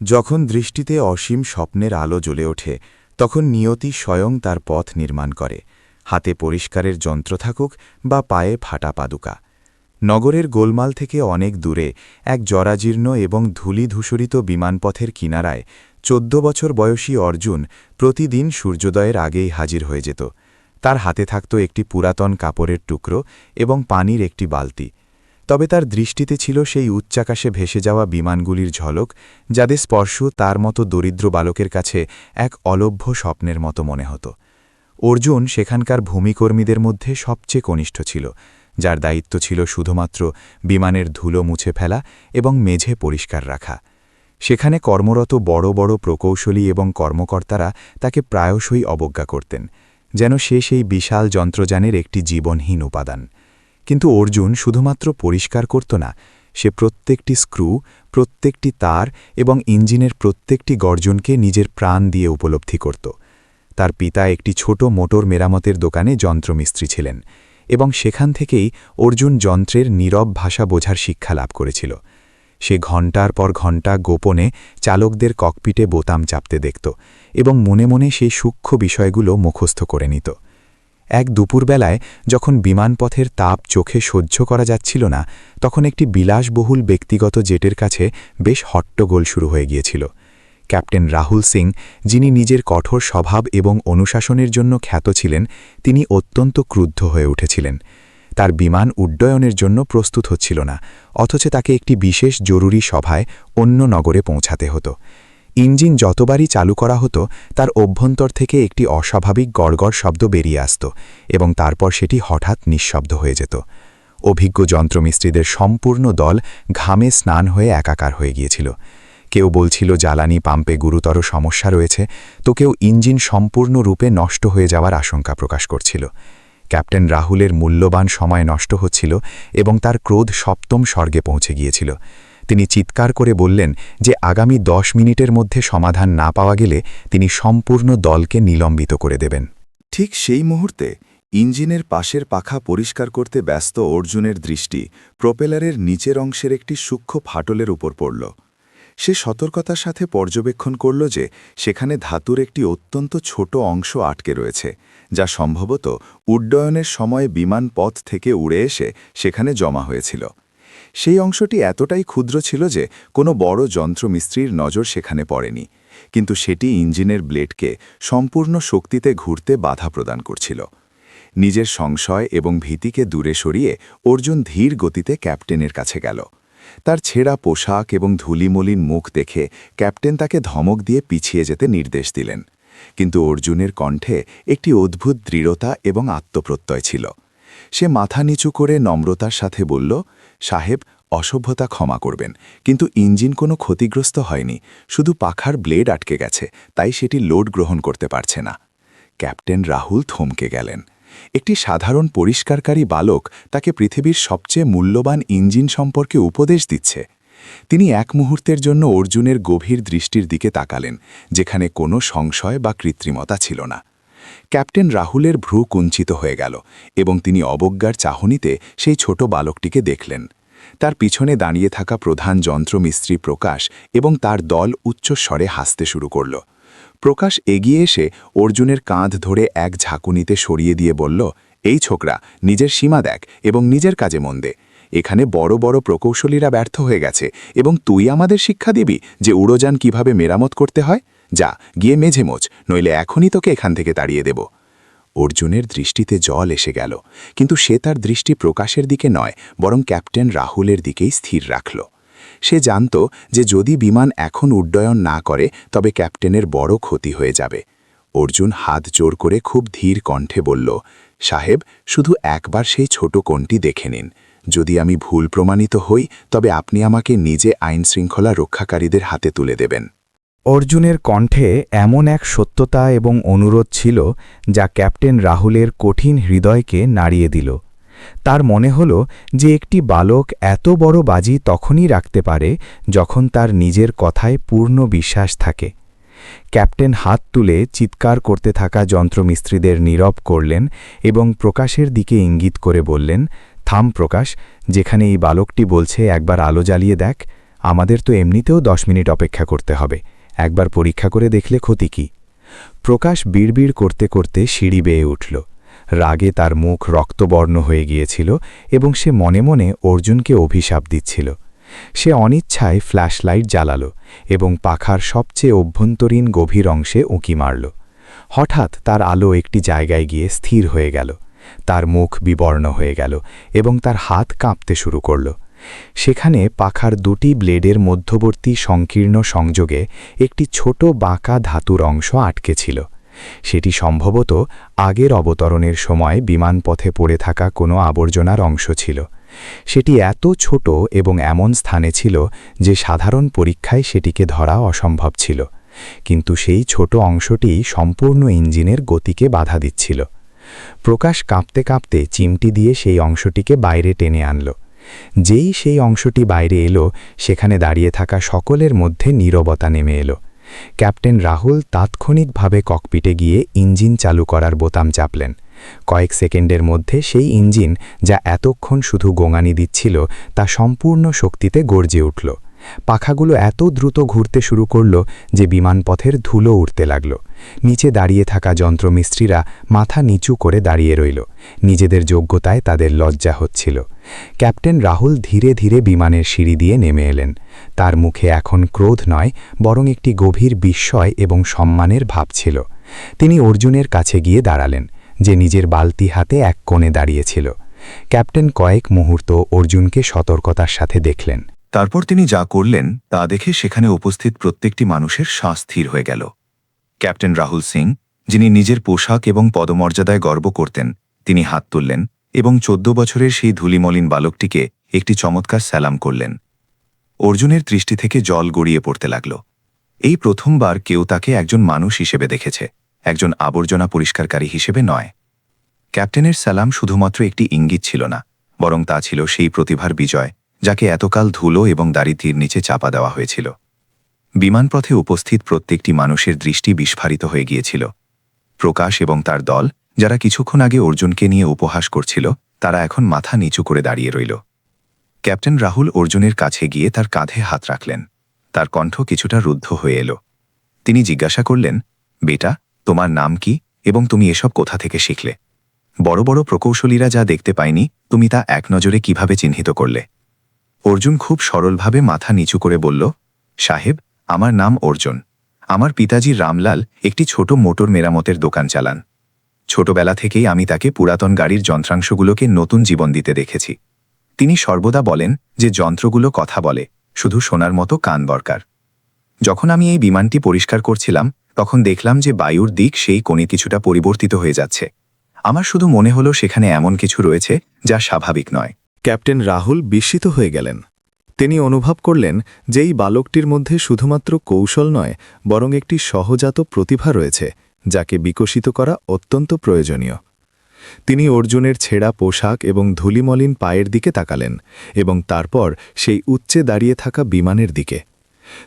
যখন দৃষ্টিতে অসীম স্বপ্নের আলো জ্বলে ওঠে, তখন নিয়তি স্বয়ং তার পথ নির্মাণ করে। হাতে পরিষ্কারের যন্ত্র থাকুক বা পায়ে ফাটা পাদুকা। নগরের গোলমাল থেকে অনেক দূরে, এক জরাজীর্ণ এবং ধূলিধূসরিত বিমানপথের কিনারায়, চোদ্দ বছর বয়সী অর্জুন প্রতিদিন সূর্যোদয়ের আগেই হাজির হয়ে যেত। তার হাতে থাকত একটি পুরাতন কাপড়ের টুকরো এবং পানির একটি বালতি। তবে তার দৃষ্টিতে ছিল সেই উচ্চাকাশে ভেসে যাওয়া বিমানগুলির ঝলক যাদের স্পর্শ তার মতো দরিদ্র বালকের কাছে এক অলভ্য স্বপ্নের মতো মনে হতো। অর্জুন সেখানকার ভূমিকর্মীদের মধ্যে সবচেয়ে কনিষ্ঠ ছিল, যার দায়িত্ব ছিল শুধুমাত্র বিমানের ধুলো মুছে ফেলা এবং মেঝে পরিষ্কার রাখা। সেখানে কর্মরত বড় বড় প্রকৌশলী এবং কর্মকর্তারা তাকে প্রায়শই অবজ্ঞা করতেন, যেন সে সেই বিশাল যন্ত্রযানের একটি জীবনহীন উপাদান। কিন্তু অর্জুন শুধুমাত্র পরিষ্কার করত না, সে প্রত্যেকটি স্ক্রু, প্রত্যেকটি তার এবং ইঞ্জিনের প্রত্যেকটি গর্জনকে নিজের প্রাণ দিয়ে উপলব্ধি করত। তার পিতা একটি ছোট মোটর মেরামতের দোকানে যন্ত্রমিস্ত্রি ছিলেন এবং সেখান থেকেই অর্জুন যন্ত্রের নীরব ভাষা বোঝার শিক্ষা লাভ করেছিল। সে ঘণ্টার পর ঘণ্টা গোপনে চালকদের ককপিটে বোতাম চাপতে দেখত এবং মনে মনে সেই সূক্ষ্ম বিষয়গুলো মুখস্থ করে নিত। এক দুপুরবেলায় যখন বিমানপথের তাপ চোখে সহ্য করা যাচ্ছিল না, তখন একটি বিলাসবহুল ব্যক্তিগত জেটের কাছে বেশ হট্টগোল শুরু হয়ে গিয়েছিল। ক্যাপ্টেন রাহুল সিং, যিনি নিজের কঠোর স্বভাব এবং অনুশাসনের জন্য খ্যাত ছিলেন, তিনি অত্যন্ত ক্রুদ্ধ হয়ে উঠেছিলেন। তার বিমান উড্ডয়নের জন্য প্রস্তুত হচ্ছিল না, অথচ তাকে একটি বিশেষ জরুরি সভায় অন্য নগরে পৌঁছাতে হতো। ইঞ্জিন যতবারই চালু করা হতো, তার অভ্যন্তর থেকে একটি অস্বাভাবিক গড়গড় শব্দ বেরিয়ে আসত এবং তারপর সেটি হঠাৎ নিঃশব্দ হয়ে যেত। অভিজ্ঞ যন্ত্রমিস্ত্রিদের সম্পূর্ণ দল ঘামে স্নান হয়ে একাকার হয়ে গিয়েছিল। কেউ বলছিল, জ্বালানি পাম্পে গুরুতর সমস্যা রয়েছে। তো কেউ ইঞ্জিন সম্পূর্ণরূপে নষ্ট হয়ে যাওয়ার আশঙ্কা প্রকাশ করছিল। ক্যাপ্টেন রাহুলের মূল্যবান সময় নষ্ট হচ্ছিল এবং তার ক্রোধ সপ্তম স্বর্গে পৌঁছে গিয়েছিল। তিনি চিৎকার করে বললেন যে আগামী দশ মিনিটের মধ্যে সমাধান না পাওয়া গেলে তিনি সম্পূর্ণ দলকে নিলম্বিত করে দেবেন। ঠিক সেই মুহূর্তে ইঞ্জিনের পাশের পাখা পরিষ্কার করতে ব্যস্ত অর্জুনের দৃষ্টি প্রোপেলারের নিচের অংশের একটি সূক্ষ্ম ফাটলের উপর পড়ল। সে সতর্কতার সাথে পর্যবেক্ষণ করল যে সেখানে ধাতুর একটি অত্যন্ত ছোট অংশ আটকে রয়েছে, যা সম্ভবত উড্ডয়নের সময় বিমান পথ থেকে উড়ে এসে সেখানে জমা হয়েছিল। সেই অংশটি এতটাই ক্ষুদ্র ছিল যে কোনো বড় যন্ত্রমিস্ত্রির নজর সেখানে পড়েনি, কিন্তু সেটি ইঞ্জিনের ব্লেডকে সম্পূর্ণ শক্তিতে ঘুরতে বাধা প্রদান করছিল। নিজের সংশয় এবং ভীতিকে দূরে সরিয়ে অর্জুন ধীর গতিতে ক্যাপ্টেনের কাছে গেল। তার ছেঁড়া পোশাক এবং ধুলিমলিন মুখ দেখে ক্যাপ্টেন তাকে ধমক দিয়ে পিছিয়ে যেতে নির্দেশ দিলেন, কিন্তু অর্জুনের কণ্ঠে একটি অদ্ভুত দৃঢ়তা এবং আত্মপ্রত্যয় ছিল। সে মাথা নিচু করে নম্রতার সাথে বলল সাহেব অসভ্যতা ক্ষমা করবেন, কিন্তু ইঞ্জিন কোনো ক্ষতিগ্রস্ত হয়নি, শুধু পাখার ব্লেড আটকে গেছে, তাই সেটি লোড গ্রহণ করতে পারছে না। ক্যাপ্টেন রাহুল থমকে গেলেন। একটি সাধারণ পরিষ্কারকারী বালক তাকে পৃথিবীর সবচেয়ে মূল্যবান ইঞ্জিন সম্পর্কে উপদেশ দিচ্ছে। তিনি এক মুহূর্তের জন্য অর্জুনের গভীর দৃষ্টির দিকে তাকালেন, যেখানে কোনো সংশয় বা কৃত্রিমতা ছিল না। ক্যাপ্টেন রাহুলের ভ্রু কুঞ্চিত হয়ে গেল এবং তিনি অবজ্ঞার চাহনিতে সেই ছোট বালকটিকে দেখলেন। তার পিছনে দাঁড়িয়ে থাকা প্রধান যন্ত্রমিস্ত্রি প্রকাশ এবং তার দল উচ্চস্বরে হাসতে শুরু করল। প্রকাশ এগিয়ে এসে অর্জুনের কাঁধ ধরে এক ঝাঁকুনিতে সরিয়ে দিয়ে বলল, এই ছোকরা, নিজের সীমা দেখ এবং নিজের কাজে মন দে। এখানে বড় বড় প্রকৌশলীরা ব্যর্থ হয়ে গেছে এবং তুই আমাদের শিক্ষা দিবি যে উড়োযান কীভাবে মেরামত করতে হয়? যা, গিয়ে মেঝে মোচ, নইলে এখনই তোকে এখান থেকে তাড়িয়ে দেব। অর্জুনের দৃষ্টিতে জল এসে গেল, কিন্তু সে তার দৃষ্টি প্রকাশের দিকে নয়, বরং ক্যাপ্টেন রাহুলের দিকেই স্থির রাখল। সে জানত যে যদি বিমান এখন উড্ডয়ন না করে, তবে ক্যাপ্টেনের বড় ক্ষতি হয়ে যাবে। অর্জুন হাত জোর করে খুব ধীর কণ্ঠে বলল, সাহেব, শুধু একবার সেই ছোট কোণটি দেখে নিন। যদি আমি ভুল প্রমাণিত হই, তবে আপনি আমাকে নিজে আইন শৃঙ্খলা রক্ষাকারীদের হাতে তুলে দেবেন। অর্জুনের কণ্ঠে এমন এক সত্যতা এবং অনুরোধ ছিল যা ক্যাপ্টেন রাহুলের কঠিন হৃদয়কে নাড়িয়ে দিল। তার মনে হল যে একটি বালক এত বড় বাজি তখনই রাখতে পারে যখন তার নিজের কথায় পূর্ণ বিশ্বাস থাকে। ক্যাপ্টেন হাত তুলে চিৎকার করতে থাকা যন্ত্রমিস্ত্রিদের নীরব করলেন এবং প্রকাশের দিকে ইঙ্গিত করে বললেন, থাম প্রকাশ, যেখানে এই বালকটি বলছে, একবার আলো জ্বালিয়ে দেখ, আমাদের তো এমনিতেও দশ মিনিট অপেক্ষা করতে হবে। একবার পরীক্ষা করে দেখলে ক্ষতি কি? প্রকাশ বিড়বিড় করতে করতে সিঁড়ি বেয়ে উঠল। রাগে তার মুখ রক্তবর্ণ হয়ে গিয়েছিল এবং সে মনে মনে অর্জুনকে অভিশাপ দিচ্ছিল। সে অনিচ্ছায় ফ্ল্যাশলাইট জ্বালাল এবং পাখার সবচেয়ে অভ্যন্তরীণ গভীর অংশে উঁকি মারল। হঠাৎ তার আলো একটি জায়গায় গিয়ে স্থির হয়ে গেল। তার মুখ বিবর্ণ হয়ে গেল এবং তার হাত কাঁপতে শুরু করল। সেখানে পাখার দুটি ব্লেডের মধ্যবর্তী সংকীর্ণ সংযোগে একটি ছোট বাঁকা ধাতুর অংশ আটকে ছিল। সেটি সম্ভবত আগের অবতরণের সময় বিমানপথে পড়ে থাকা কোনো আবর্জনার অংশ ছিল। সেটি এত ছোট এবং এমন স্থানে ছিল যে সাধারণ পরীক্ষায় সেটিকে ধরা অসম্ভব ছিল। কিন্তু সেই ছোট অংশটি সম্পূর্ণ ইঞ্জিনের গতিকে বাধা দিচ্ছিল। প্রকাশ কাঁপতে কাঁপতে চিমটি দিয়ে সেই অংশটিকে বাইরে টেনে আনল। যেই সেই অংশটি বাইরে এলো, সেখানে দাঁড়িয়ে থাকা সকলের মধ্যে নীরবতা নেমে এলো। ক্যাপ্টেন রাহুল তাৎক্ষণিকভাবে ককপিটে গিয়ে ইঞ্জিন চালু করার বোতাম চাপলেন। কয়েক সেকেন্ডের মধ্যে সেই ইঞ্জিন, যা এতক্ষণ শুধু গোঙানি দিচ্ছিল, তা সম্পূর্ণ শক্তিতে গর্জে উঠল। পাখাগুলো এত দ্রুত ঘুরতে শুরু করল যে বিমানপথের ধুলো উঠতে লাগল। নিচে দাঁড়িয়ে থাকা যন্ত্রমিস্ত্রিরা মাথা নিচু করে দাঁড়িয়ে রইল। নিজেদের যোগ্যতায় তাদের লজ্জা হচ্ছিল। ক্যাপ্টেন রাহুল ধীরে ধীরে বিমানের সিঁড়ি দিয়ে নেমে এলেন। তার মুখে এখন ক্রোধ নয়, বরং একটি গভীর বিস্ময় এবং সম্মানের ভাব ছিল। তিনি অর্জুনের কাছে গিয়ে দাঁড়ালেন, যে নিজের বালতি হাতে এক কোণে দাঁড়িয়েছিল ক্যাপ্টেন কয়েক মুহূর্ত অর্জুনকে সতর্কতার সাথে দেখলেন। তারপর তিনি যা করলেন তা দেখে সেখানে উপস্থিত প্রত্যেকটি মানুষের শ্বাস স্থির হয়ে গেল। ক্যাপ্টেন রাহুল সিং, যিনি নিজের পোশাক এবং পদমর্যাদায় গর্ব করতেন, তিনি হাত তুললেন এবং চোদ্দ বছরের সেই ধুলিমলিন বালকটিকে একটি চমৎকার স্যালাম করলেন। অর্জুনের দৃষ্টি থেকে জল গড়িয়ে পড়তে লাগল। এই প্রথমবার কেউ তাকে একজন মানুষ হিসেবে দেখেছে, একজন আবর্জনা পরিষ্কারকারী হিসেবে নয়। ক্যাপ্টেনের স্যালাম শুধুমাত্র একটি ইঙ্গিত ছিল না, বরং তা ছিল সেই প্রতিভার বিজয় যাকে এতকাল ধুলো এবং দারিদ্র্যের নিচে চাপা দেওয়া হয়েছিল। বিমানপথে উপস্থিত প্রত্যেকটি মানুষের দৃষ্টি বিস্ফারিত হয়ে গিয়েছিল। প্রকাশ এবং তার দল, যারা কিছুক্ষণ আগে অর্জুনকে নিয়ে উপহাস করছিল, তারা এখন মাথা নিচু করে দাঁড়িয়ে রইল। ক্যাপ্টেন রাহুল অর্জুনের কাছে গিয়ে তার কাঁধে হাত রাখলেন। তার কণ্ঠ কিছুটা রুদ্ধ হয়ে এলো। তিনি জিজ্ঞাসা করলেন, বেটা, তোমার নাম কি এবং তুমি এসব কোথা থেকে শিখলে? বড় বড় প্রকৌশলীরা যা দেখতে পায়নি, তুমি তা এক নজরে কীভাবে চিহ্নিত করলে? অর্জুন খুব সরলভাবে মাথা নিচু করে বলল, সাহেব, আমার নাম অর্জুন। আমার পিতাজি রামলাল একটি ছোট মোটর মেরামতের দোকান চালান। ছোটবেলা থেকেই আমি তাকে পুরাতন গাড়ির যন্ত্রাংশগুলোকে নতুন জীবন দিতে দেখেছি। তিনি সর্বদা বলেন যে যন্ত্রগুলো কথা বলে, শুধু শোনার মতো কান দরকার। যখন আমি এই বিমানটি পরিষ্কার করছিলাম, তখন দেখলাম যে বায়ুর দিক সেই কোণে কিছুটা পরিবর্তিত হয়ে যাচ্ছে। আমার শুধু মনে হলো সেখানে এমন কিছু রয়েছে যা স্বাভাবিক নয়। ক্যাপ্টেন রাহুল বিস্মিত হয়ে গেলেন। তিনি অনুভব করলেন যে এই বালকটির মধ্যে শুধুমাত্র কৌশল নয়, বরং একটি সহজাত প্রতিভা রয়েছে, যাকে বিকশিত করা অত্যন্ত প্রয়োজনীয়। তিনি অর্জুনের ছেঁড়া পোশাক এবং ধুলিমলিন পায়ের দিকে তাকালেন এবং তারপর সেই উচ্চে দাঁড়িয়ে থাকা বিমানের দিকে।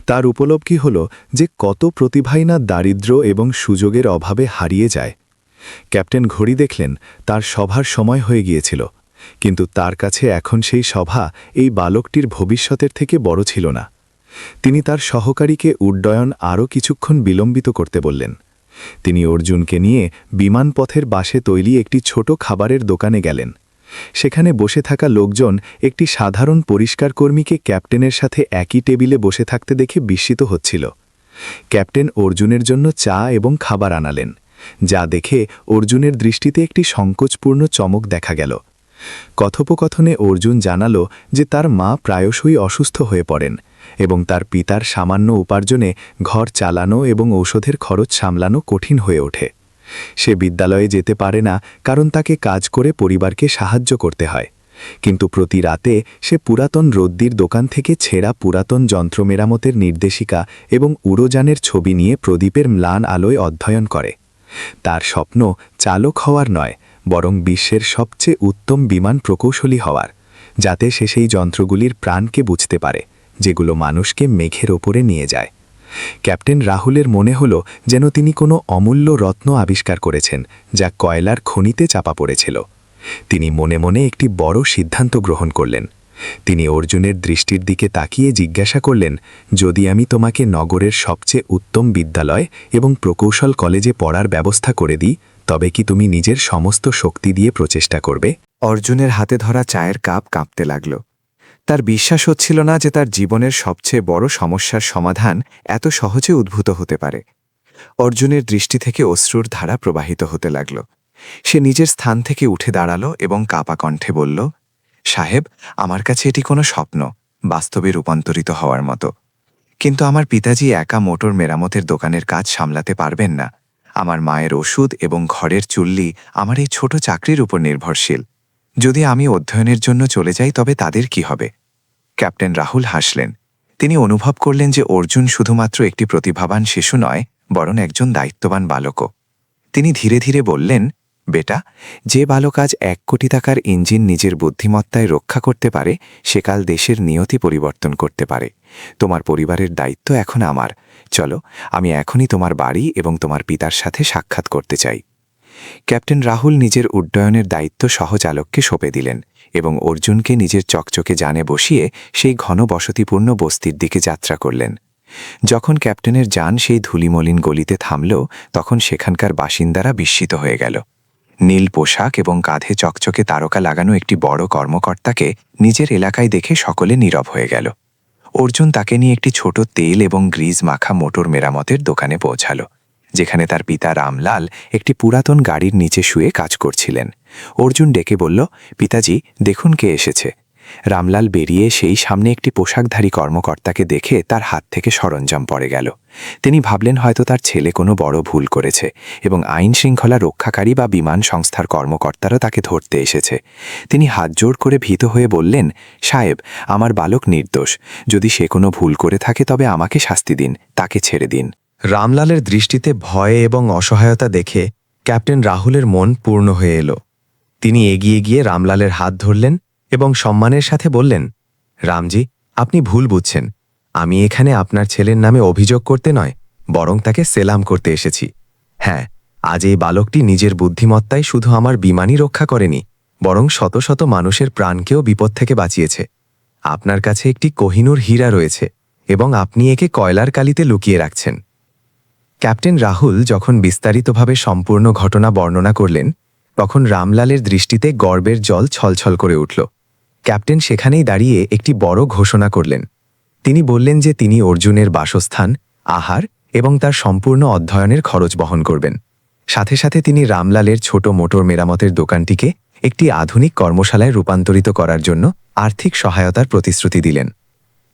তার উপলব্ধি হল যে কত প্রতিভাই না দারিদ্র্য এবং সুযোগের অভাবে হারিয়ে যায়। ক্যাপ্টেন ঘড়ি দেখলেন, তার সভার সময় হয়ে গিয়েছিল। কিন্তু তার কাছে এখন সেই সভা এই বালকটির ভবিষ্যতের থেকে বড় ছিল না। তিনি তার সহকারীকে উড্ডয়ন আরও কিছুক্ষণ বিলম্বিত করতে বললেন। তিনি অর্জুনকে নিয়ে বিমানপথের বাসে তৈরি একটি ছোট খাবারের দোকানে গেলেন। সেখানে বসে থাকা লোকজন একটি সাধারণ পরিষ্কার কর্মীকে ক্যাপ্টেনের সাথে একই টেবিলে বসে থাকতে দেখে বিস্মিত হচ্ছিল। ক্যাপ্টেন অর্জুনের জন্য চা এবং খাবার আনালেন, যা দেখে অর্জুনের দৃষ্টিতে একটি সংকোচপূর্ণ চমক দেখা গেল। কথোপকথনে অর্জুন জানালো যে তার মা প্রায়শই অসুস্থ হয়ে পড়েন এবং তার পিতার সামান্য উপার্জনে ঘর চালানো এবং ঔষধের খরচ সামলানো কঠিন হয়ে ওঠে। সে বিদ্যালয়ে যেতে পারে না কারণ তাকে কাজ করে পরিবারকে সাহায্য করতে হয়। কিন্তু প্রতি রাতে সে পুরাতন রদ্দির দোকান থেকে ছেঁড়া পুরাতন যন্ত্র মেরামতের নির্দেশিকা এবং উড়োযানের ছবি নিয়ে প্রদীপের ম্লান আলোয় অধ্যয়ন করে। তার স্বপ্ন চালক হওয়ার নয় বরং বিশ্বের সবচেয়ে উত্তম বিমান প্রকৌশলী হওয়ার, যাতে সে সেই যন্ত্রগুলির প্রাণকে বুঝতে পারে, যেগুলো মানুষকে মেঘের ওপরে নিয়ে যায়। ক্যাপ্টেন রাহুলের মনে হল যেন তিনি কোনো অমূল্য রত্ন আবিষ্কার করেছেন, যা কয়লার খনিতে চাপা পড়েছিল। তিনি মনে মনে একটি বড় সিদ্ধান্ত গ্রহণ করলেন। তিনি অর্জুনের দৃষ্টির দিকে তাকিয়ে জিজ্ঞাসা করলেন, যদি আমি তোমাকে নগরের সবচেয়ে উত্তম বিদ্যালয় এবং প্রকৌশল কলেজে পড়ার ব্যবস্থা করে দিই তবে কি তুমি নিজের সমস্ত শক্তি দিয়ে প্রচেষ্টা করবে? অর্জুনের হাতে ধরা চায়ের কাপ কাঁপতে লাগল। তার বিশ্বাস হচ্ছিল না যে তার জীবনের সবচেয়ে বড় সমস্যার সমাধান এত সহজে উদ্ভূত হতে পারে। অর্জুনের দৃষ্টি থেকে অশ্রুর ধারা প্রবাহিত হতে লাগল। সে নিজের স্থান থেকে উঠে দাঁড়াল এবং কাপা কণ্ঠে বলল, সাহেব, আমার কাছে এটি কোনো স্বপ্ন, বাস্তবে রূপান্তরিত হওয়ার মতো। কিন্তু আমার পিতাজি একা মোটর মেরামতের দোকানের কাজ সামলাতে পারবেন না। আমার মায়ের ওষুধ এবং ঘরের চুল্লি আমার এই ছোট চাকরির উপর নির্ভরশীল। যদি আমি অধ্যয়নের জন্য চলে যাই, তবে তাদের কি হবে? ক্যাপ্টেন রাহুল হাসলেন। তিনি অনুভব করলেন যে অর্জুন শুধুমাত্র একটি প্রতিভাবান শিশু নয়, বরং একজন দায়িত্ববান বালকও। তিনি ধীরে ধীরে বললেন বেটা, যে বালক আজ এক কোটি টাকার ইঞ্জিন নিজের বুদ্ধিমত্তায় রক্ষা করতে পারে সেকাল দেশের নিয়তি পরিবর্তন করতে পারে। তোমার পরিবারের দায়িত্ব এখন আমার। চলো, আমি এখনই তোমার বাড়ি এবং তোমার পিতার সাথে সাক্ষাৎ করতে চাই। ক্যাপ্টেন রাহুল নিজের উড্ডয়নের দায়িত্ব সহচালককে সঁপে দিলেন এবং অর্জুনকে নিজের চকচকে যানে বসিয়ে সেই ঘন বসতিপূর্ণ বস্তির দিকে যাত্রা করলেন। যখন ক্যাপ্টেনের যান সেই ধুলিমলিন গলিতে থামল, তখন সেখানকার বাসিন্দারা বিস্মিত হয়ে গেল। নীল পোশাক এবং কাঁধে চকচকে তারকা লাগানো একটি বড় কর্মকর্তাকে নিজের এলাকায় দেখে সকলে নীরব হয়ে গেল। অর্জুন তাকে নিয়ে একটি ছোট তেল এবং গ্রিজ মাখা মোটর মেরামতের দোকানে পৌঁছালো, যেখানে তার পিতা রামলাল একটি পুরাতন গাড়ির নিচে শুয়ে কাজ করছিলেন। অর্জুন ডেকে বলল, পিতাজি, দেখুন কে এসেছে। রামলাল বেরিয়ে সেই সামনে একটি পোশাকধারী কর্মকর্তাকে দেখে তার হাত থেকে সরঞ্জাম পড়ে গেল। তিনি ভাবলেন হয়তো তার ছেলে কোনো বড় ভুল করেছে এবং আইন শৃঙ্খলা রক্ষাকারী বা বিমান সংস্থার কর্মকর্তারা তাকে ধরতে এসেছে। তিনি হাত জোড় করে ভীত হয়ে বললেন, সাহেব, আমার বালক নির্দোষ। যদি সে কোনো ভুল করে থাকে তবে আমাকে শাস্তি দিন, তাকে ছেড়ে দিন। রামলালের দৃষ্টিতে ভয় এবং অসহায়তা দেখে ক্যাপ্টেন রাহুলের মন পূর্ণ হয়ে এলো। তিনি এগিয়ে গিয়ে রামলালের হাত ধরলেন এবং সম্মানের সাথে বললেন, রামজি, আপনি ভুল বুঝছেন। আমি এখানে আপনার ছেলের নামে অভিযোগ করতে নয়, বরং তাকে সেলাম করতে এসেছি। হ্যাঁ আজ এই বালকটি নিজের বুদ্ধিমত্তায় শুধু আমার বিমানই রক্ষা করেনি, বরং শত শত মানুষের প্রাণকেও বিপদ থেকে বাঁচিয়েছে। আপনার কাছে একটি কোহিনুর হীরা রয়েছে এবং আপনি একে কয়লার কালিতে লুকিয়ে রাখছেন। ক্যাপ্টেন রাহুল যখন বিস্তারিতভাবে সম্পূর্ণ ঘটনা বর্ণনা করলেন, তখন রামলালের দৃষ্টিতে গর্বের জল ছলছল করে উঠল। ক্যাপ্টেন সেখানেই দাঁড়িয়ে একটি বড় ঘোষণা করলেন। তিনি বললেন যে তিনি অর্জুনের বাসস্থান, আহার এবং তার সম্পূর্ণ অধ্যয়নের খরচ বহন করবেন। সাথে সাথে তিনি রামলালের ছোট মোটর মেরামতের দোকানটিকে একটি আধুনিক কর্মশালায় রূপান্তরিত করার জন্য আর্থিক সহায়তার প্রতিশ্রুতি দিলেন।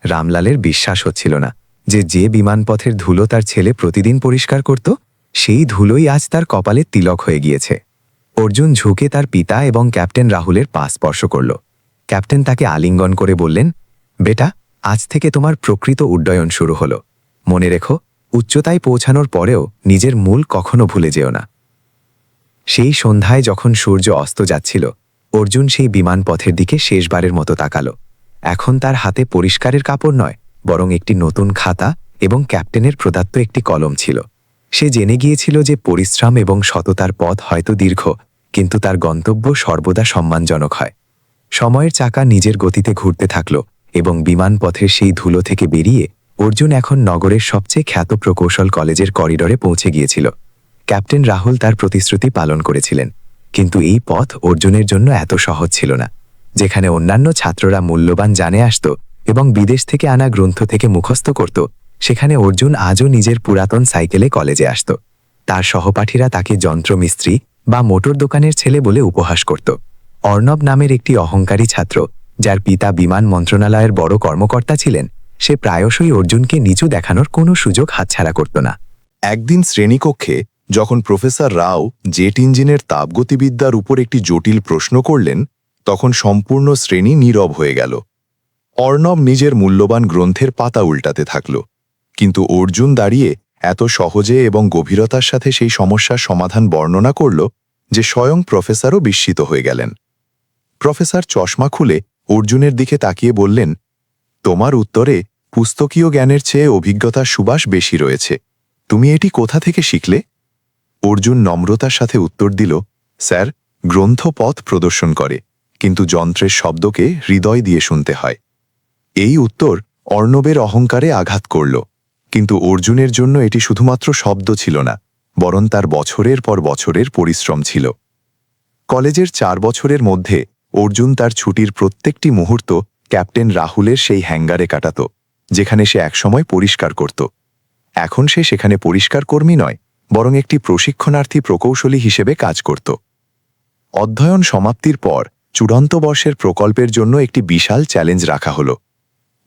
রামলালের বিশ্বাস হচ্ছিল না যে যে বিমানপথের ধুলো তার ছেলে প্রতিদিন পরিষ্কার করত, সেই ধুলোই আজ তার কপালে তিলক হয়ে গিয়েছে। অর্জুন ঝুঁকে তার পিতা এবং ক্যাপ্টেন রাহুলের পা স্পর্শ করল। ক্যাপ্টেন তাকে আলিঙ্গন করে বললেন, বেটা, আজ থেকে তোমার প্রকৃত উড্ডয়ন শুরু হলো। মনে রেখো, উচ্চতায় পৌঁছানোর পরেও নিজের মূল কখনো ভুলে যেও না। সেই সন্ধ্যায় যখন সূর্য অস্ত যাচ্ছিল, অর্জুন সেই বিমানপথের দিকে শেষবারের মতো তাকালো। এখন তার হাতে পরিষ্কারের কাপড় নয়, বরং একটি নতুন খাতা এবং ক্যাপ্টেনের প্রদাত্ত একটি কলম ছিল। সে জেনে গিয়েছিল যে পরিশ্রম এবং সততার পথ হয়তো দীর্ঘ, কিন্তু তার গন্তব্য সর্বদা সম্মানজনক হয়। সময়ের চাকা নিজের গতিতে ঘুরতে থাকল এবং বিমানপথের সেই ধুলো থেকে বেরিয়ে অর্জুন এখন নগরের সবচেয়ে খ্যাত প্রকৌশল কলেজের করিডরে পৌঁছে গিয়েছিল। ক্যাপ্টেন রাহুল তার প্রতিশ্রুতি পালন করেছিলেন, কিন্তু এই পথ অর্জুনের জন্য এত সহজ ছিল না, যেখানে অন্যান্য ছাত্ররা মূল্যবান জানে আসত এবং বিদেশ থেকে আনা গ্রন্থ থেকে মুখস্থ করত, সেখানে অর্জুন আজও নিজের পুরাতন সাইকেলে কলেজে আসত। তার সহপাঠীরা তাকে যন্ত্রমিস্ত্রি বা মোটর দোকানের ছেলে বলে উপহাস করত। অর্ণব নামের একটি অহংকারী ছাত্র, যার পিতা বিমান মন্ত্রণালয়ের বড় কর্মকর্তা ছিলেন, সে প্রায়শই অর্জুনকে নিচু দেখানোর কোনো সুযোগ হাতছাড়া করত না। একদিন শ্রেণীকক্ষে যখন প্রফেসর রাও জেট ইঞ্জিনের তাপগতিবিদ্যার উপর একটি জটিল প্রশ্ন করলেন, তখন সম্পূর্ণ শ্রেণি নীরব হয়ে গেল। অর্ণব নিজের মূল্যবান গ্রন্থের পাতা উল্টাতে থাকল, কিন্তু অর্জুন দাঁড়িয়ে এত সহজে এবং গভীরতার সাথে সেই সমস্যার সমাধান বর্ণনা করল যে স্বয়ং প্রফেসরও বিস্মিত হয়ে গেলেন। প্রফেসর চশমা খুলে অর্জুনের দিকে তাকিয়ে বললেন, তোমার উত্তরে পুস্তকীয় জ্ঞানের চেয়ে অভিজ্ঞতার সুবাস বেশি রয়েছে। তুমি এটি কোথা থেকে শিখলে? অর্জুন নম্রতার সাথে উত্তর দিল, স্যার, গ্রন্থ পথ প্রদর্শন করে, কিন্তু যন্ত্রের শব্দকে হৃদয় দিয়ে শুনতে হয়। এই উত্তর অর্ণবের অহংকারে আঘাত করল, কিন্তু অর্জুনের জন্য এটি শুধুমাত্র শব্দ ছিল না, বরং তার বছরের পর বছরের পরিশ্রম ছিল। কলেজের চার বছরের মধ্যে অর্জুন তার ছুটির প্রত্যেকটি মুহূর্ত ক্যাপ্টেন রাহুলের সেই হ্যাঙ্গারে কাটাত, যেখানে সে একসময় পরিষ্কার করত। এখন সে সেখানে পরিষ্কার কর্মী নয়, বরং একটি প্রশিক্ষণার্থী প্রকৌশলী হিসেবে কাজ করত। অধ্যয়ন সমাপ্তির পর চূড়ান্ত বর্ষের প্রকল্পের জন্য একটি বিশাল চ্যালেঞ্জ রাখা হল।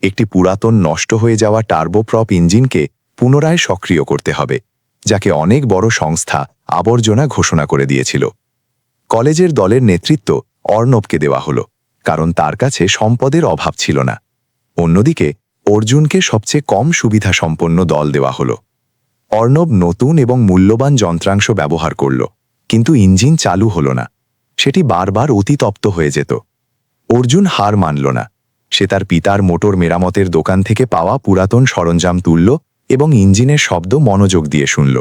একটি পুরাতন নষ্ট হয়ে যাওয়া টার্বোপ্রপ ইঞ্জিনকে পুনরায় সক্রিয় করতে হবে, যাকে অনেক বড় সংস্থা আবর্জনা ঘোষণা করে দিয়েছিল। কলেজের দলের নেতৃত্ব অর্ণবকে দেওয়া হল, কারণ তার কাছে সম্পদের অভাব ছিল না। অন্যদিকে, অর্জুনকে সবচেয়ে কম সুবিধা সম্পন্ন দল দেওয়া হল। অর্ণব নতুন এবং মূল্যবান যন্ত্রাংশ ব্যবহার করল, কিন্তু ইঞ্জিন চালু হল না। সেটি বারবার অতিতপ্ত হয়ে যেত। অর্জুন হার মানল না। সে তার পিতার মোটর মেরামতের দোকান থেকে পাওয়া পুরাতন সরঞ্জাম তুলল এবং ইঞ্জিনের শব্দ মনোযোগ দিয়ে শুনল।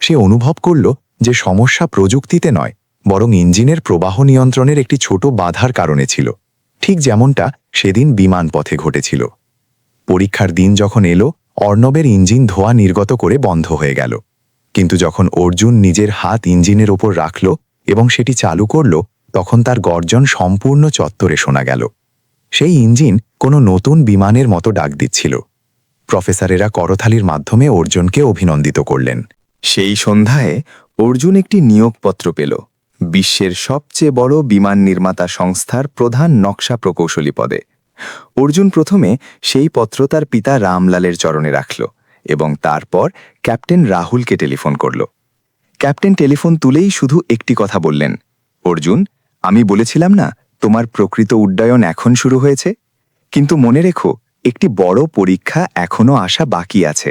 সে অনুভব করল যে সমস্যা প্রযুক্তিতে নয় বরং ইঞ্জিনের প্রবাহ নিয়ন্ত্রণের একটি ছোট বাধার কারণে ছিল। ঠিক যেমনটা সেদিন বিমান পথে ঘটেছিল। পরীক্ষার দিন যখন এলো, অর্ণবের ইঞ্জিন ধোয়া নির্গত করে বন্ধ হয়ে গেল। কিন্তু যখন অর্জুন নিজের হাত ইঞ্জিনের ওপর রাখল এবং সেটি চালু করল, তখন তার গর্জন সম্পূর্ণ চত্বরে শোনা গেল। সেই ইঞ্জিন কোনো নতুন বিমানের মতো ডাক দিচ্ছিল। প্রফেসরেরা করথালির মাধ্যমে অর্জুনকে অভিনন্দিত করলেন। সেই সন্ধ্যায় অর্জুন একটি নিয়োগপত্র পেল। বিশ্বের সবচেয়ে বড় বিমান নির্মাতা সংস্থার প্রধান নকশা প্রকৌশলী পদে। অর্জুন প্রথমে সেই পত্র তার পিতা রামলালের চরণে রাখল এবং তারপর ক্যাপ্টেন রাহুলকে টেলিফোন করল। ক্যাপ্টেন টেলিফোন তুলেই শুধু একটি কথা বললেন, অর্জুন, আমি বলেছিলাম না তোমার প্রকৃত উড্ডয়ন এখন শুরু হয়েছে? কিন্তু মনে রেখো, একটি বড় পরীক্ষা এখনও আসা বাকি আছে।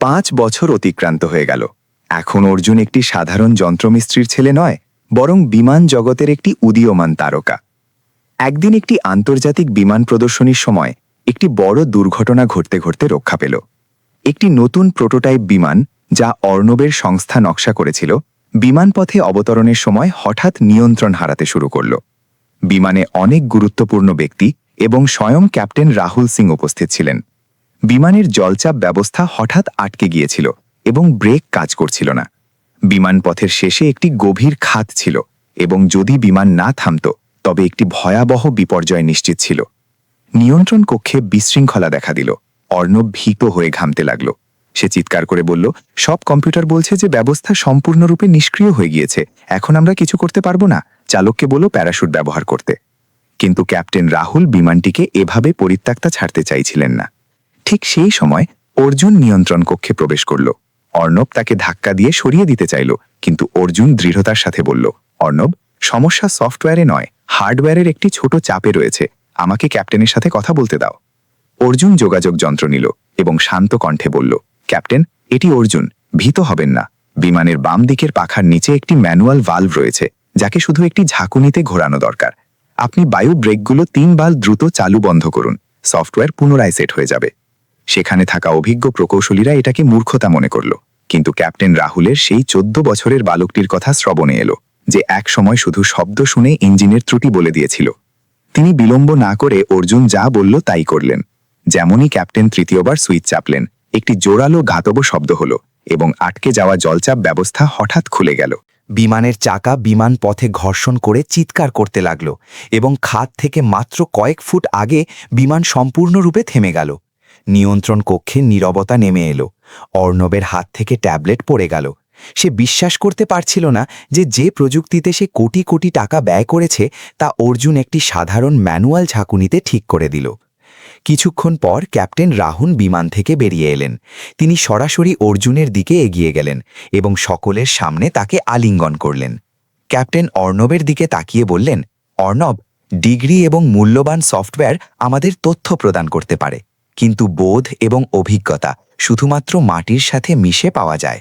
পাঁচ বছর অতিক্রান্ত হয়ে গেল। এখন অর্জুন একটি সাধারণ যন্ত্রমিস্ত্রির ছেলে নয় বরং বিমান জগতের একটি উদীয়মান তারকা। একদিন একটি আন্তর্জাতিক বিমান প্রদর্শনীর সময় একটি বড় দুর্ঘটনা ঘটতে ঘটতে রক্ষা পেল। একটি নতুন প্রোটোটাইপ বিমান, যা অর্ণবের সংস্থা নকশা করেছিল, বিমানপথে অবতরণের সময় হঠাৎ নিয়ন্ত্রণ হারাতে শুরু করল। বিমানে অনেক গুরুত্বপূর্ণ ব্যক্তি এবং স্বয়ং ক্যাপ্টেন রাহুল সিং উপস্থিত ছিলেন। বিমানের জলচাপ ব্যবস্থা হঠাৎ আটকে গিয়েছিল এবং ব্রেক কাজ করছিল না। বিমানপথের শেষে একটি গভীর খাত ছিল এবং যদি বিমান না থামত, তবে একটি ভয়াবহ বিপর্যয় নিশ্চিত ছিল। নিয়ন্ত্রণ কক্ষে বিশৃঙ্খলা দেখা দিল। অর্ণব ভীত হয়ে ঘামতে লাগল। সে চিৎকার করে বলল, সব কম্পিউটার বলছে যে ব্যবস্থা সম্পূর্ণরূপে নিষ্ক্রিয় হয়ে গিয়েছে। এখন আমরা কিছু করতে পারব না। চালককে বলো প্যারাশুট ব্যবহার করতে। কিন্তু ক্যাপ্টেন রাহুল বিমানটিকে এভাবে পরিত্যক্তা ছাড়তে চাইছিলেন না। ঠিক সেই সময় অর্জুন নিয়ন্ত্রণ কক্ষে প্রবেশ করল। অর্ণব তাকে ধাক্কা দিয়ে সরিয়ে দিতে চাইল, কিন্তু অর্জুন দৃঢ়তার সাথে বলল, অর্ণব, সমস্যা সফটওয়্যারে নয়, হার্ডওয়্যারের একটি ছোট চাপে রয়েছে। আমাকে ক্যাপ্টেনের সাথে কথা বলতে দাও। অর্জুন যোগাযোগ যন্ত্র নিল এবং শান্ত কণ্ঠে বলল, ক্যাপ্টেন, এটি অর্জুন, ভীত হবেন না। বিমানের বাম দিকের পাখার নিচে একটি ম্যানুয়াল ভাল্ভ রয়েছে, যাকে শুধু একটি ঝাঁকুনিতে ঘোরানো দরকার। আপনি বায়ু ব্রেকগুলো তিন তিনবার দ্রুত চালু বন্ধ করুন, সফটওয়্যার পুনরায় সেট হয়ে যাবে। সেখানে থাকা অভিজ্ঞ প্রকৌশলীরা এটাকে মূর্খতা মনে করল। কিন্তু ক্যাপ্টেন রাহুলের সেই চোদ্দ বছরের বালকটির কথা শ্রবণে এলো, যে এক সময় শুধু শব্দ শুনে ইঞ্জিনের ত্রুটি বলে দিয়েছিল। তিনি বিলম্ব না করে অর্জুন যা বলল তাই করলেন। যেমনই ক্যাপ্টেন তৃতীয়বার সুইচ চাপলেন, একটি জোরালো ঘাতব শব্দ হলো এবং আটকে যাওয়া জলচাপ ব্যবস্থা হঠাৎ খুলে গেল। বিমানের চাকা বিমান পথে ঘর্ষণ করে চিৎকার করতে লাগল এবং খাত থেকে মাত্র কয়েক ফুট আগে বিমান সম্পূর্ণরূপে থেমে গেল। নিয়ন্ত্রণ কক্ষে নীরবতা নেমে এলো। অর্ণবের হাত থেকে ট্যাবলেট পড়ে গেল। সে বিশ্বাস করতে পারছিল না যে যে প্রযুক্তিতে সে কোটি কোটি টাকা ব্যয় করেছে, তা অর্জুন একটি সাধারণ ম্যানুয়াল ঝাঁকুনিতে ঠিক করে দিল। কিছুক্ষণ পর ক্যাপ্টেন রাহুল বিমান থেকে বেরিয়ে এলেন। তিনি সরাসরি অর্জুনের দিকে এগিয়ে গেলেন এবং সকলের সামনে তাকে আলিঙ্গন করলেন। ক্যাপ্টেন অর্ণবের দিকে তাকিয়ে বললেন, অর্ণব, ডিগ্রি এবং মূল্যবান সফটওয়্যার আমাদের তথ্য প্রদান করতে পারে। কিন্তু বোধ এবং অভিজ্ঞতা শুধুমাত্র মাটির সাথে মিশে পাওয়া যায়।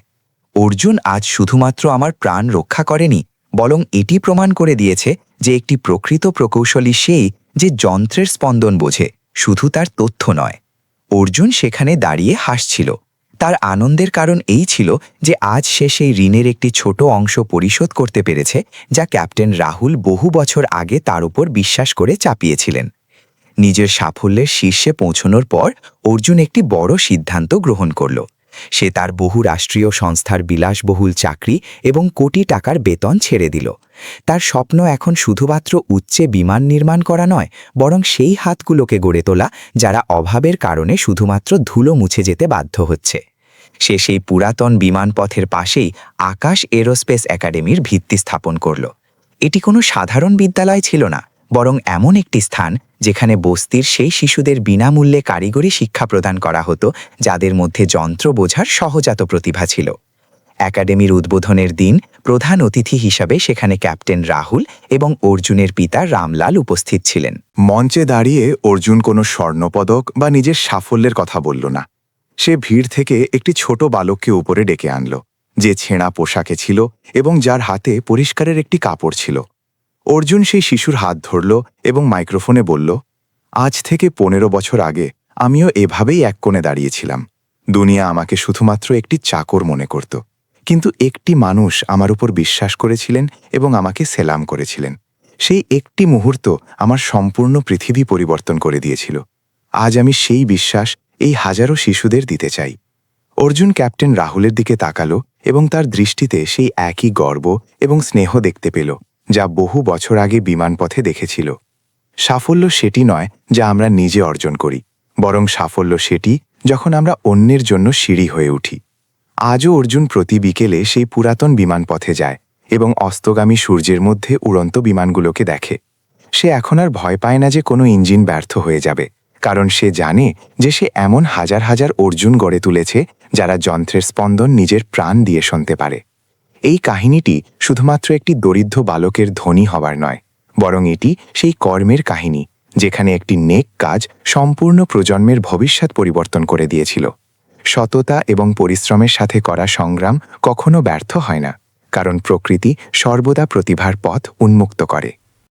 অর্জুন আজ শুধুমাত্র আমার প্রাণ রক্ষা করেনি, বরং এটি প্রমাণ করে দিয়েছে যে একটি প্রকৃত প্রকৌশলী সেই যে যন্ত্রের স্পন্দন বোঝে, শুধু তার তথ্য নয়। অর্জুন সেখানে দাঁড়িয়ে হাসছিল। তার আনন্দের কারণ এই ছিল যে আজ সে সেই ঋণের একটি ছোট অংশ পরিশোধ করতে পেরেছে, যা ক্যাপ্টেন রাহুল বহু বছর আগে তার উপর বিশ্বাস করে চাপিয়েছিলেন। নিজের সাফল্যের শীর্ষে পৌঁছনোর পর অর্জুন একটি বড় সিদ্ধান্ত গ্রহণ করল। সে তার বহু রাষ্ট্রীয় সংস্থার বিলাসবহুল চাকরি এবং কোটি টাকার বেতন ছেড়ে দিল। তার স্বপ্ন এখন শুধুমাত্র উচ্চে বিমান নির্মাণ করা নয়, বরং সেই হাতগুলোকে গড়ে তোলা, যারা অভাবের কারণে শুধুমাত্র ধুলো মুছে যেতে বাধ্য হচ্ছে। সে সেই পুরাতন বিমানপথের পাশেই আকাশ এরোস্পেস একাডেমির ভিত্তি স্থাপন করল। এটি কোনো সাধারণ বিদ্যালয় ছিল না, বরং এমন একটি স্থান যেখানে বস্তির সেই শিশুদের বিনামূল্যে কারিগরি শিক্ষা প্রদান করা হতো, যাদের মধ্যে যন্ত্র বোঝার সহজাত প্রতিভা ছিল। একাডেমির উদ্বোধনের দিন প্রধান অতিথি হিসাবে সেখানে ক্যাপ্টেন রাহুল এবং অর্জুনের পিতা রামলাল উপস্থিত ছিলেন। মঞ্চে দাঁড়িয়ে অর্জুন কোনো স্বর্ণপদক বা নিজের সাফল্যের কথা বলল না। সে ভিড় থেকে একটি ছোট বালককে উপরে ডেকে আনল, যে ছেঁড়া পোশাকে ছিল এবং যার হাতে পরিষ্কারের একটি কাপড় ছিল। অর্জুন সেই শিশুর হাত ধরল এবং মাইক্রোফোনে বলল, আজ থেকে পনেরো বছর আগে আমিও এভাবেই এক কোণে দাঁড়িয়েছিলাম। দুনিয়া আমাকে শুধুমাত্র একটি চাকর মনে করত। কিন্তু একটি মানুষ আমার উপর বিশ্বাস করেছিলেন এবং আমাকে সেলাম করেছিলেন। সেই একটি মুহূর্ত আমার সম্পূর্ণ পৃথিবী পরিবর্তন করে দিয়েছিল। আজ আমি সেই বিশ্বাস এই হাজারো শিশুদের দিতে চাই। অর্জুন ক্যাপ্টেন রাহুলের দিকে তাকালো এবং তার দৃষ্টিতে সেই একই গর্ব এবং স্নেহ দেখতে পেল। যা বহু বছর আগে বিমানপথে দেখেছিল। সাফল্য সেটি নয় যা আমরা নিজে অর্জন করি, বরং সাফল্য সেটি যখন আমরা অন্যের জন্য সিঁড়ি হয়ে উঠি। আজও অর্জুন প্রতি বিকেলে সেই পুরাতন বিমানপথে যায় এবং অস্তগামী সূর্যের মধ্যে উড়ন্ত বিমানগুলোকে দেখে। সে এখন আর ভয় পায় না যে কোনো ইঞ্জিন ব্যর্থ হয়ে যাবে, কারণ সে জানে যে সে এমন হাজার হাজার অর্জুন গড়ে তুলেছে যারা যন্ত্রের স্পন্দন নিজের প্রাণ দিয়ে শুনতে পারে। এই কাহিনীটি শুধুমাত্র একটি দরিদ্র বালকের ধনী হবার নয়, বরং এটি সেই কর্মের কাহিনী, যেখানে একটি নেক কাজ সম্পূর্ণ প্রজন্মের ভবিষ্যৎ পরিবর্তন করে দিয়েছিল। সততা এবং পরিশ্রমের সাথে করা সংগ্রাম কখনো ব্যর্থ হয় না, কারণ প্রকৃতি সর্বদা প্রতিভার পথ উন্মুক্ত করে।